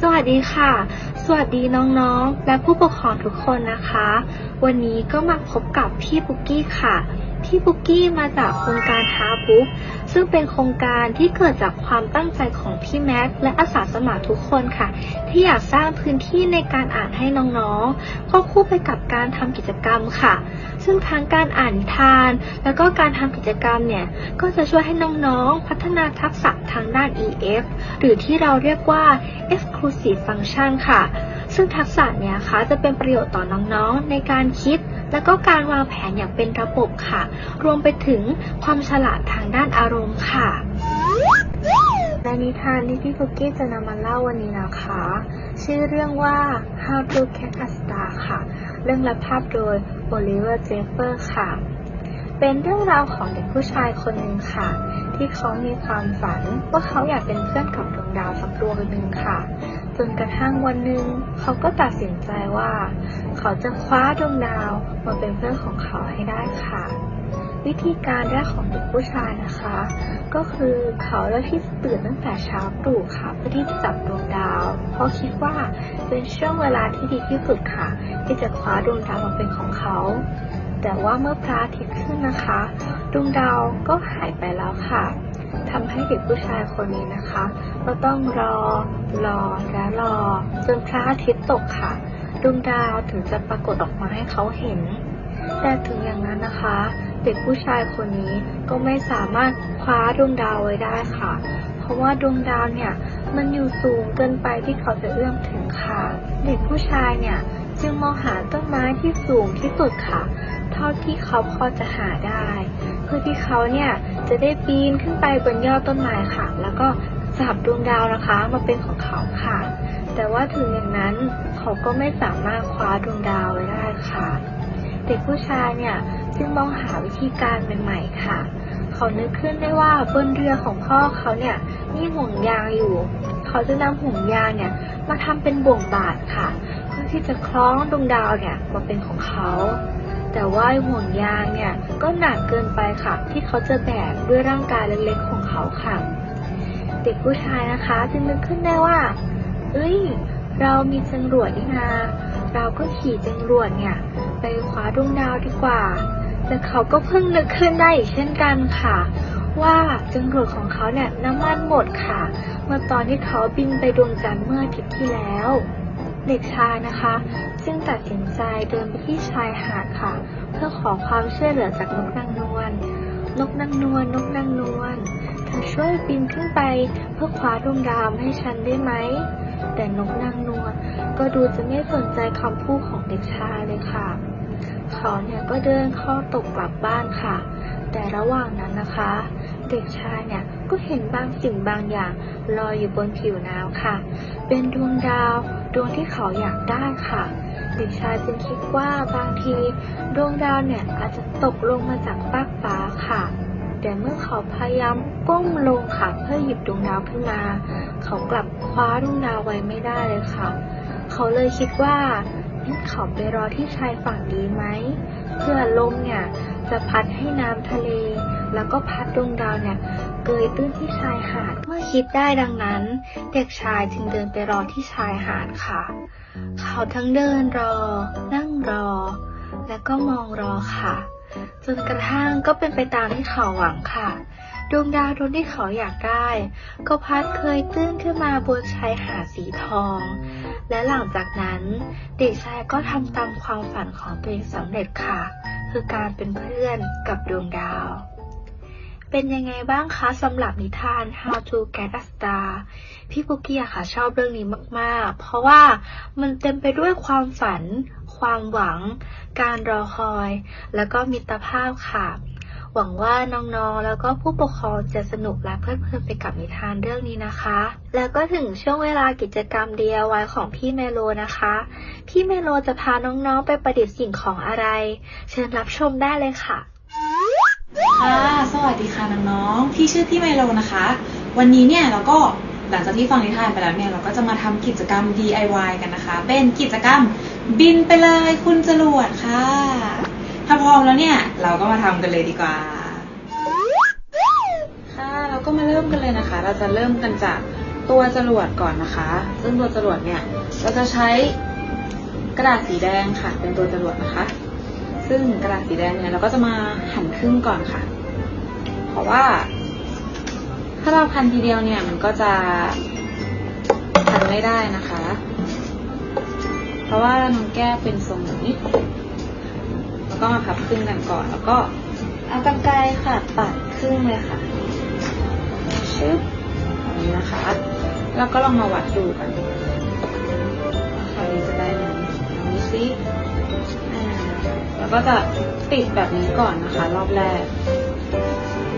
สวัสดีค่ะ สวัสดีน้องๆ และผู้ปกครองทุกคนนะคะ วันนี้ก็มาพบกับพี่ปุกกี้ค่ะ พี่ปุกกี้มาจากโครงการฮาบุ๊กซึ่งเป็นโครงการที่เกิดจากความตั้งใจของพี่แม็กซ์และอาสาสมัครทุกคนค่ะ ที่อยากสร้างพื้นที่ในการอ่านให้น้องๆควบคู่ไปกับการทำกิจกรรมค่ะ ซึ่งทั้งการอ่านนิทาน แล้วก็การทำกิจกรรมเนี่ยก็จะช่วยให้น้องๆพัฒนาทักษะทางด้าน EF หรือที่เราเรียกว่า Exclusive Function ค่ะ ซึ่งทักษะเนี้ยคะจะเป็นประโยชน์ต่อน้องๆในการคิด และก็การวางแผนอย่างเป็นระบบค่ะ รวมไปถึงความฉลาดทางด้านอารมณ์ค่ะและนิทานที่พี่ฟุกกี้จะนำมาเล่าวันนี้นะคะ ชื่อเรื่องว่า How to Catch a Star ค่ะ เรื่องรับภาพโดย Oliver Jeffer ค่ะ เป็นเรื่องราวของเด็กผู้ชายคนหนึ่งค่ะ ที่เขามีความฝันว่าเขาอยากเป็นเพื่อนกับดวงดาวสักดวงหนึ่งค่ะ จนกระทั่งวันหนึ่งเขาก็ตัดสินใจว่า เขาจะคว้าดวงดาวมาเป็นเพื่อนของเขาให้ได้ค่ะ วิธีการแรกของเด็กผู้ชายนะคะ ก็คือเขาเลือกที่จะตื่นตั้งแต่เช้าตรู่ค่ะเพื่อที่จะจับดวงดาว เพราะคิดว่าเป็นช่วงเวลาที่ดีที่สุดค่ะ ที่จะคว้าดวงดาวมาเป็นของเขา แต่ว่าเมื่อพระอาทิตย์ขึ้นนะคะดวงดาวก็หายไปแล้วค่ะทำให้เด็กผู้ชายคนนี้นะคะ ก็ต้องรอ รอและรอ จนพระอาทิตย์ตกค่ะ ดวงดาวถึงจะปรากฏออกมาให้เขาเห็น แต่ถึงอย่างนั้นนะคะ เด็กผู้ชายคนนี้ก็ไม่สามารถคว้าดวงดาวไว้ได้ค่ะ เพราะว่าดวงดาวเนี่ยมันอยู่สูงเกินไปที่เขาจะเอื้อมถึงค่ะ เด็กผู้ชายเนี่ยจึงมองหาต้นไม้ที่สูงที่สุดค่ะ เท่าที่เขาพอจะหาได้ เพื่อที่เขาเนี่ยจะได้ปีนขึ้นไปบนยอดต้นไม้ค่ะ แล้วก็จับดวงดาวนะคะมาเป็นของเขาค่ะ แต่ว่าถึงอย่างนั้นเขาก็ไม่สามารถคว้าดวงดาวไว้ได้ค่ะ เด็กผู้ชายเนี่ยจึงมองหาวิธีการใหม่ๆค่ะ เขานึกขึ้นได้ว่าบนเรือของพ่อเขาเนี่ยมีห่วงยางอยู่ เขาจะนำห่วงยางเนี่ยมาทำเป็นบ่วงบาทค่ะเพื่อที่จะคล้องดวงดาวเนี่ยมาเป็นของเขา แต่ว่าห่วงยางเนี่ยก็หนักเกินไปค่ะ ที่เขาจะแบกด้วยร่างกายเล็กๆของเขาค่ะ เด็กผู้ชายนะคะ จึงนึกขึ้นได้ว่า เอ้ย เรามีจรวดนี่นา เราก็ขี่จรวดเนี่ย ไปคว้าดวงดาวดีกว่า แต่เขาก็เพิ่งนึกขึ้นได้อีกเช่นกันค่ะ ว่าจรวดของเขาเนี่ยน้ำมันหมดค่ะ เมื่อตอนที่เขาบินไปดวงจันทร์เมื่ออาทิตย์ที่แล้วเด็กชายนะคะจึงตัดสินใจเดินไปที่ชายหาดค่ะ เพื่อขอความช่วยเหลือจากนกนางนวลนกนางนวลนกนางนวล ช่วยบินขึ้นไปเพื่อคว้าดวงดาวให้ฉันได้ไหม แต่นกนางนวลก็ดูจะไม่สนใจคำพูดของเด็กชายเลยค่ะ เขาเนี่ยก็เดินข้าตกกลับบ้านค่ะ แต่ระหว่างนั้นนะคะ เด็กชายเนี่ยก็เห็นบางสิ่งบางอย่างลอยอยู่บนผิวน้ำค่ะ เป็นดวงดาวดวงที่เขาอยากได้ค่ะเด็กชายจึงคิดว่าบางที ดวงดาวเนี่ยอาจจะตกลงมาจากฟากฟ้าค่ะ แต่เมื่อเขาพยายามก้มลงค่ะเพื่อหยิบดวงดาวขึ้นมา เขากลับคว้าดวงดาวไว้ไม่ได้เลยค่ะ เขาเลยคิดว่าเขาไปรอที่ชายฝั่งดีไหม เพื่อลมเนี่ยจะพัดให้น้ำทะเล แล้วก็พัดดวงดาวเนี่ยเกยตื้นที่ชายหาด เมื่อคิดได้ดังนั้น เด็กชายจึงเดินไปรอที่ชายหาดค่ะ เขาทั้งเดินรอ นั่งรอ และก็มองรอค่ะ จนกระทั่งก็เป็นไปตามที่เขาหวังค่ะดวงดาวดวงที่เขาอยากได้ ก็พัดเคยตื้นขึ้นมาบนชายหาดสีทอง และหลังจากนั้น เด็กชายก็ทำตามความฝันของตัวเองสำเร็จค่ะ คือการเป็นเพื่อนกับดวงดาว เป็นยังไงบ้างคะสำหรับนิทาน How to Get a Star พี่ปุกกี้อะค่ะชอบเรื่องนี้มาก ๆ เพราะว่ามันเต็มไปด้วยความฝัน ความหวัง การรอคอย แล้วก็มิตรภาพค่ะ หวังว่าน้อง ๆ แล้วก็ผู้ปกครองจะสนุกและเพลิดเพลินไปกับนิทานเรื่องนี้นะคะ แล้วก็ถึงช่วงเวลากิจกรรม DIY ของพี่เมโลนะคะ พี่เมโลจะพาน้อง ๆ ไปประดิษฐ์สิ่งของอะไร เชิญรับชมได้เลยค่ะ ค่ะ สวัสดีค่ะน้องๆ พี่ชื่อพี่ไมโลนะคะ วันนี้เนี่ยเราก็หลังจากที่ฟังนิทานไปแล้วเนี่ยเราก็จะมาทำกิจกรรม DIY กันนะคะ เป็นกิจกรรมบินไปเลยคุณจรวดค่ะ ถ้าพร้อมแล้วเนี่ยเราก็มาทำกันเลยดีกว่า ค่ะเราก็มาเริ่มกันเลยนะคะ เราจะเริ่มกันจากตัวจรวดก่อนนะคะ ซึ่งตัวจรวดเนี่ยเราจะใช้กระดาษสีแดงค่ะ เป็นตัวจรวดนะคะ ซึ่งกระดาษสีแดงเนี่ยเราก็จะมาหั่นครึ่งก่อนค่ะ เพราะว่า ถ้าเราพันทีเดียวเนี่ยมันก็จะพันไม่ได้นะคะ เพราะว่าน้องแก้วเป็นทรงแบบนี้แล้วก็มาพับครึ่งกันก่อน แล้วก็เอากรรไกรค่ะตัดครึ่งเลยค่ะชึบแบบนี้นะคะ แล้วก็ลองมาวัดดูกันคราวนี้จะได้ไหมลองดูซิอ่ แล้วก็จะติดแบบนี้ก่อนนะคะ รอบแรก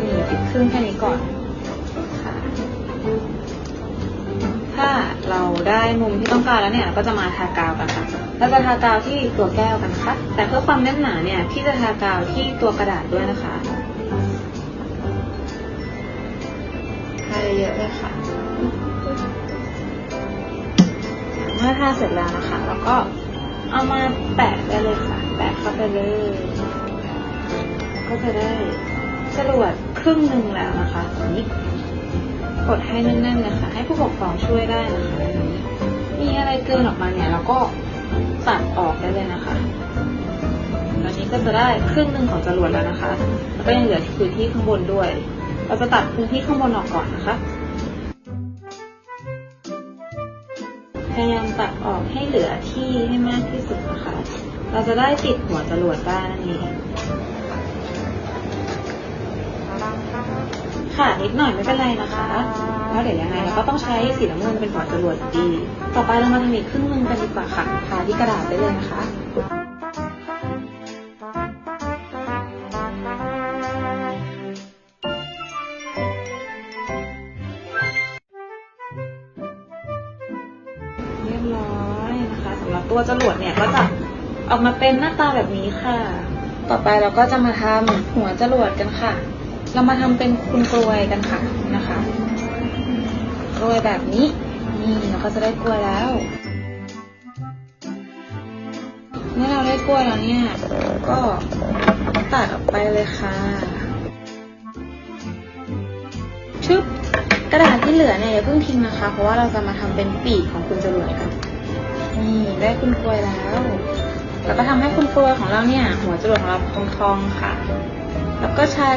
นี่ติดครึ่งแค่นี้ก่อนค่ะ ถ้าเราได้มุมที่ต้องการแล้วเนี่ยเราก็จะมาทากาวกันค่ะ เราจะทากาวที่ตัวแก้วกันนะคะแต่เพื่อความแน่นหนาเนี่ยพี่จะทากาวที่ตัวกระดาษด้วยนะคะทาเยอะเลยค่ะเมื่อทาเสร็จแล้วนะคะ แล้วก็เอามาแปะได้เลยค่ะ แปะเข้าไปเลยก็จะได้จรวดครึ่งหนึ่งแล้วนะคะนี้กดให้แน่นๆเลยค่ะให้ผู้ปกครองช่วยได้นะคะแบบนี้มีอะไรเกินออกมาเนี่ยเราก็ตัดออกได้เลยนะคะตอนนี้ก็จะได้ครึ่งหนึ่งของจรวดแล้วนะคะ แล้วก็ยังเหลือพื้นที่ข้างบนด้วย เราจะตัดพื้นที่ข้างบนออกก่อนนะคะ พยายามตัดออกให้เหลือที่ให้มากที่สุดนะคะ เราจะได้ติดหัวจรวดได้นั่นเองค่ะนิดหน่อยไม่เป็นไรนะคะแล้วเดี๋ยวยังไงเราก็ต้องใช้สีน้ำเงินเป็นหัวจรวดดี ต่อไปเรามาทำอีกครึ่งนึงกันดีกว่าค่ะทาที่กระดาษได้เลยนะคะเรียบร้อยนะคะสำหรับตัวจรวดเนี่ยก็จะ ออกมาเป็นหน้าตาแบบนี้ค่ะ ต่อไปเราก็จะมาทำหัวจรวดกันค่ะ เรามาทำเป็นคุณกลวยกันค่ะนะคะกลวยแบบนี้ นี่เราก็จะได้กลวยแล้ว เมื่อเราได้กลวยแล้วเนี่ย ก็ตัดออกไปเลยค่ะชึบกระดาษที่เหลือเนี่ยอย่าเพิ่งทิ้งนะคะ เพราะว่าเราจะมาทำเป็นปีกของคุณจรวดกันนี่ได้คุณกลวยแล้ว แล้วก็ทำให้คุณกลวยของเราเนี่ยหัวจรวดของเราพองๆค่ะ แล้วก็ใช้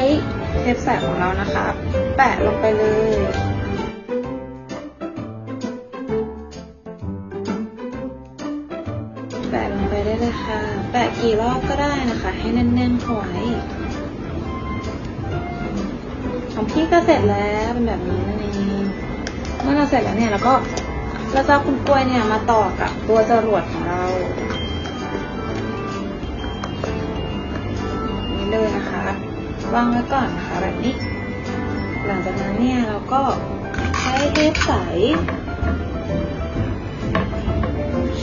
เทปใสของเรานะคะ แปะลงไปเลยแปะลงไปได้เลยค่ะ แปะกี่รอบก็ได้นะคะ ให้แน่นๆข้าไว้ของพี่ก็เสร็จแล้วเป็นแบบนี้นั่นเองเมื่อเราเสร็จแล้วเนี่ยเราก็เราจะคุณกล้วยเนี่ยมาต่อกับตัวจรวดของเรา เลยนะคะ วางไว้ก่อนนะคะแบบนี้ หลังจากนั้นเนี่ยเราก็ใช้เทปใส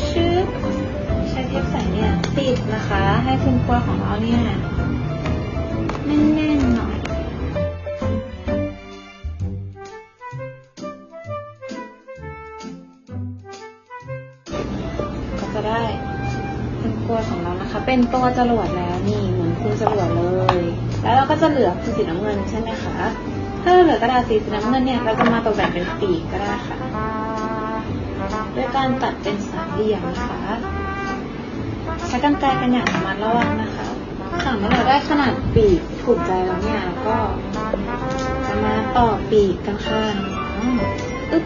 ชึบใช้เทปใสเนี่ยติดนะคะ ให้คุณกล้วของเราเนี่ยแน่นๆหน่อยก็จะได้เป็นกล้วของเรานะคะ เป็นตัวจรวดแล้วนี่ เหมือนคุณจรวดเลย แล้วเราก็จะเหลือคือสีน้ำเงินใช่ไหมคะ ถ้าเราเหลือกระดาษสีน้ำเงินเนี่ยเราจะมาตกแต่งเป็นปีกก็ได้ค่ะด้วยการตัดเป็นสามเหลี่ยมนะคะ ใช้กรรไกรกันอย่างระมัดระวังนะคะค่ะเมื่อเราได้ขนาดปีกถูกใจแล้วเนี่ยเราก็จะมาต่อปีกกันค่ะน้องๆอึ๊บ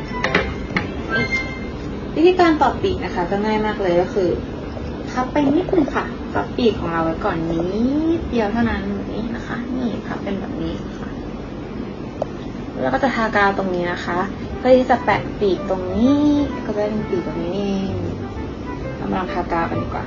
วิธีการต่อปีกนะคะก็ง่ายมากเลยก็คือพับไปนิดนึงค่ะ พับปีกของเราไว้ก่อนนิดเดียวเท่านั้นนี้นะคะ นี่พับเป็นแบบนี้ค่ะแล้วก็จะทากาวตรงนี้นะคะ เพื่อที่จะแปะปีกตรงนี้ก็จะเป็นปีกแบบนี้เองเรามาลองทากาวกันดีกว่า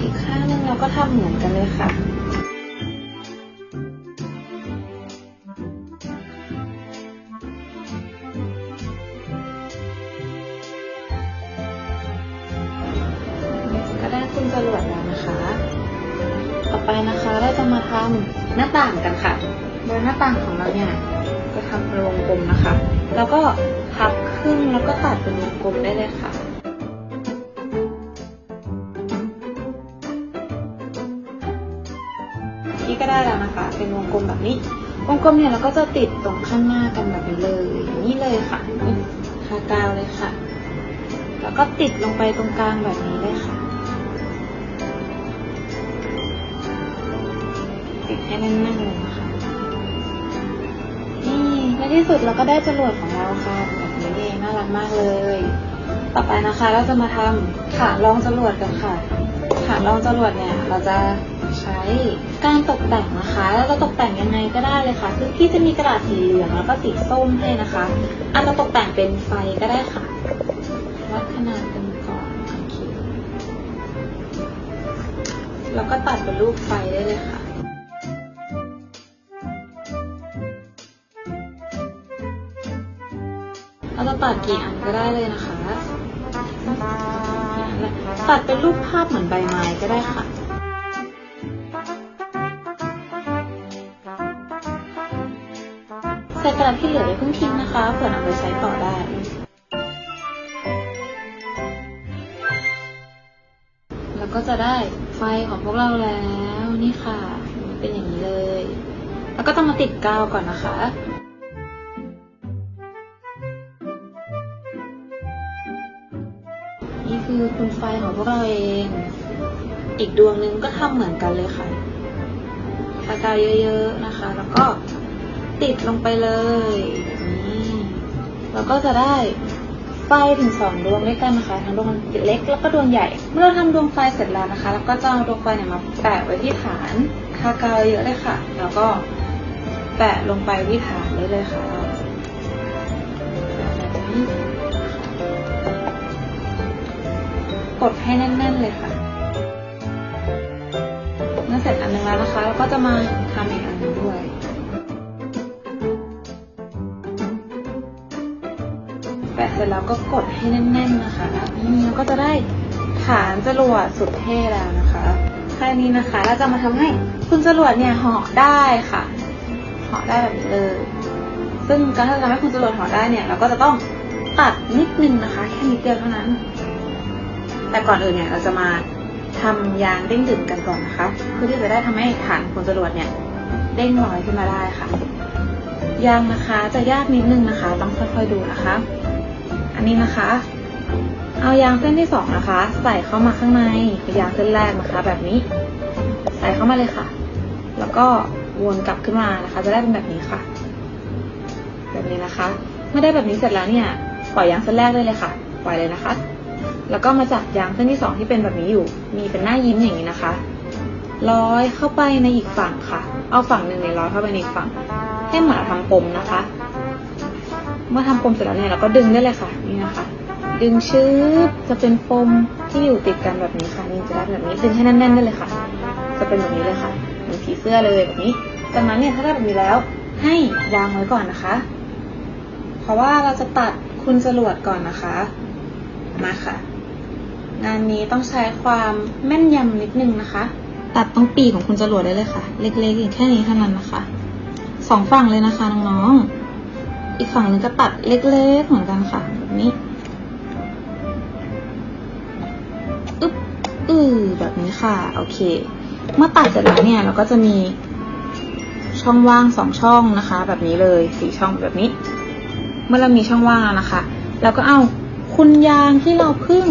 อีกข้างนึงเราก็ทำเหมือนกันเลยค่ะ แล้วก็พับครึ่งแล้วก็ตัดเป็นวงกลมได้เลยค่ะนี่ก็ได้แล้วนะคะ เป็นวงกลมแบบนี้ วงกลมเนี่ยเราก็จะติดตรงข้างหน้ากันแบบนี้เลยนี่เลยค่ะนี่คากาวเลยค่ะ แล้วก็ติดลงไปตรงกลางแบบนี้เลยค่ะ ติดให้แน่นๆเลย ในที่สุดเราก็ได้จรวดของเราค่ะแบบนี้เองน่ารักมากเลย ต่อไปนะคะเราจะมาทำฐานรองจรวดกันค่ะฐานรองจรวดเนี่ยเราจะใช้การตกแต่งนะคะแล้วจะตกแต่งยังไงก็ได้เลยค่ะซึ่งพี่จะมีกระดาษสีเหลืองแล้วก็สีส้มให้นะคะอาจจะตกแต่งเป็นไฟก็ได้ค่ะวัดขนาดกันก่อนโอเคแล้วก็ตัดเป็นรูปไฟได้เลยค่ะ จะตัดกี่อันก็ได้เลยนะคะ ตัดเป็นรูปภาพเหมือนใบไม้ก็ได้ค่ะใส่กระดาษที่เหลืออย่าเพิ่งทิ้งนะคะเผื่อนำไปใช้ต่อได้ แล้วก็จะได้ไฟของพวกเราแล้วนี่ค่ะ เป็นอย่างนี้เลย แล้วก็ต้องมาติดกาวก่อนนะคะ คือคุณไฟของพวกเราเอง อีกดวงหนึงก็ทำเหมือนกันเลยค่ะทากาวเยอะๆนะคะ แล้วก็ติดลงไปเลยนี่เราก็จะได้ไฟถึงสองดวงด้วยกันนะคะทั้งดวงเล็กแล้วก็ดวงใหญ่ เมื่อเราทำดวงไฟเสร็จแล้วนะคะ แล้วก็จะเอาดวงไฟเนี่ยมาแปะไว้ที่ฐานทากาวเยอะเลยค่ะ แล้วก็แปะลงไปที่ฐานได้เลยค่ะ กดให้แน่น ๆ เลยค่ะ เมื่อเสร็จอันหนึงแล้วนะคะ เราก็จะมาทำอีกอันหนึงด้วยแปะเสร็จแล้วก็กดให้แน่น ๆ นะคะนี่เราก็จะได้ฐานจรวดสุดเท่แล้วนะคะแค่นี้นะคะ เราจะมาทำให้คุณจรวดเนี่ยเหาะได้ค่ะเหาะได้แบบนี้เลย ซึ่งการที่จะทำให้คุณจรวดเหาะได้เนี่ย เราก็จะต้องตัดนิดนึงนะคะ แค่นิดเดียวเท่านั้น แต่ก่อนอื่นเนี่ยเราจะมาทำยางเด้งดึงกันก่อนนะคะ เพื่อที่จะได้ทำให้ฐานคนจรวดเนี่ยเด้งลอยขึ้นมาได้ค่ะ ยางนะคะจะยากนิดนึงนะคะ ต้องค่อยๆดูนะคะ อันนี้นะคะ เอายางเส้นที่สองนะคะ ใส่เข้ามาข้างในยางเส้นแรกนะคะ แบบนี้ ใส่เข้ามาเลยค่ะ แล้วก็วนกลับขึ้นมานะคะ จะได้เป็นแบบนี้ค่ะ แบบนี้นะคะเมื่อได้แบบนี้เสร็จแล้วเนี่ยปล่อยยางเส้นแรกได้เลยค่ะ ปล่อยเลยนะคะ แล้วก็มาจับยางเส้นที่สองที่เป็นแบบนี้อยู่ มีเป็นหน้ายิ้มอย่างนี้นะคะ ร้อยเข้าไปในอีกฝั่งค่ะ เอาฝั่งหนึ่งเนี่ยร้อยเข้าไปในอีกฝั่ง ให้หมือนเราปมนะคะ เมื่อทำปมเสร็จแล้วเนี่ยเราก็ดึงได้เลยค่ะ นี่นะคะ ดึงชืบจะเป็นปมที่อยู่ติดกันแบบนี้ค่ะ นี่จะได้แบบนี้ ดึงให้แน่นๆได้เลยค่ะ จะเป็นแบบนี้เลยค่ะ เหมือนผีเสื้อเลยแบบนี้ จากนั้นเนี่ยถ้าได้แบบนี้แล้ว ให้วางไว้ก่อนนะคะ เพราะว่าเราจะตัดคุณจรวดก่อนนะคะ มาค่ะ งานนี้ต้องใช้ความแม่นยำนิดนึงนะคะ ตัดตรงปีของคุณจรวดได้เลยค่ะ เล็กๆอย่างแค่นี้เท่านั้นนะคะสองฝั่งเลยนะคะน้องๆ อีกฝั่งหนึงก็ตัดเล็กๆเหมือนกันค่ะแบบนี้อึ๊บอือแบบนี้ค่ะโอเค เมื่อตัดเสร็จแล้วเนี่ยเราก็จะมีช่องว่างสองช่องนะคะ แบบนี้เลยสี่ช่องแบบนี้ เมื่อเรามีช่องว่างแล้วนะคะเราก็เอาคุณยางที่เราเพิ่ง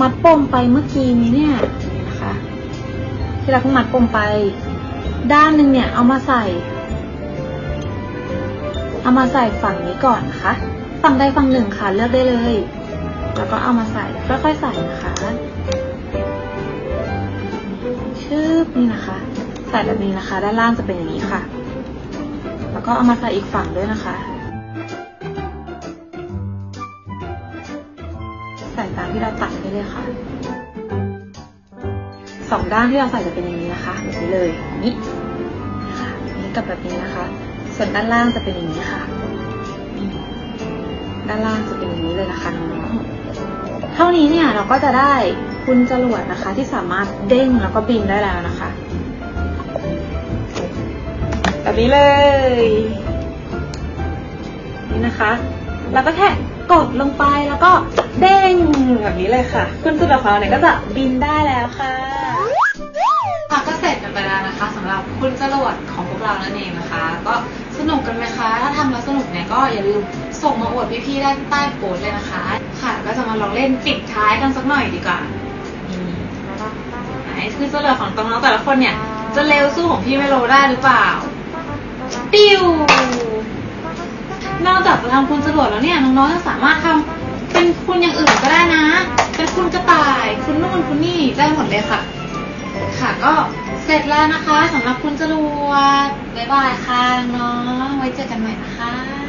มัดปมไปเมื่อกี้นี้เนี่ยนี่นะคะที่เราเพิ่งมัดปมไป ด้านหนึ่งเนี่ยเอามาใส่ เอามาใส่ฝั่งนี้ก่อนนะคะฝั่งใดฝั่งหนึ่งค่ะเลือกได้เลย แล้วก็เอามาใส่ค่อยๆใส่นะคะชืบนี่นะคะ ใส่แบบนี้นะคะ ด้านล่างจะเป็นอย่างนี้ค่ะ แล้วก็เอามาใส่อีกฝั่งด้วยนะคะ ตามที่เราตัดได้เลยค่ะสองด้านที่เราใส่จะเป็นอย่างนี้นะคะแบบนี้เลยนี้นะคะนี้กับแบบนี้นะคะ ส่วนด้านล่างจะเป็นอย่างนี้ค่ะด้านล่างจะเป็นอย่างนี้เลยนะคะน้องๆเท่านี้เนี่ยเราก็จะได้คุณจรวดนะคะ ที่สามารถเด้งแล้วก็บินได้แล้วนะคะแบบนี้เลย นี่นะคะ แล้วก็แค่ กดลงไปแล้วก็เด้งแบบนี้เลยค่ะ คุณจรวดของเราเนี่ยก็จะบินได้แล้วค่ะค่ะก็เสร็จกันไปแล้วนะคะสำหรับคุณจรวดของพวกเรานั่นเองนะคะ ก็สนุกกันไหมคะ ถ้าทำแล้วสนุกเนี่ยก็อย่าลืมส่งมาอวดพี่ๆได้ใต้โพสต์เลยนะคะ ค่ะ ก็จะมาลองเล่นปิดท้ายกันสักหน่อยดีกว่าไหนคือจรวดของน้องๆแต่ละคนเนี่ย จะเร็วสู้ของพี่ไมโลได้หรือเปล่าปิ้ว นอกจากจะทำคุณจรวดแล้วเนี่ยน้องๆจะสามารถทำเป็นคุณอย่างอื่นก็ได้นะ เป็นคุณกระต่าย คุณนู่นคุณนี่ได้หมดเลยค่ะ ค่ะก็เสร็จแล้วนะคะสำหรับคุณจรวดบ๊ายบายค่ะน้องไว้เจอกันใหม่นะคะ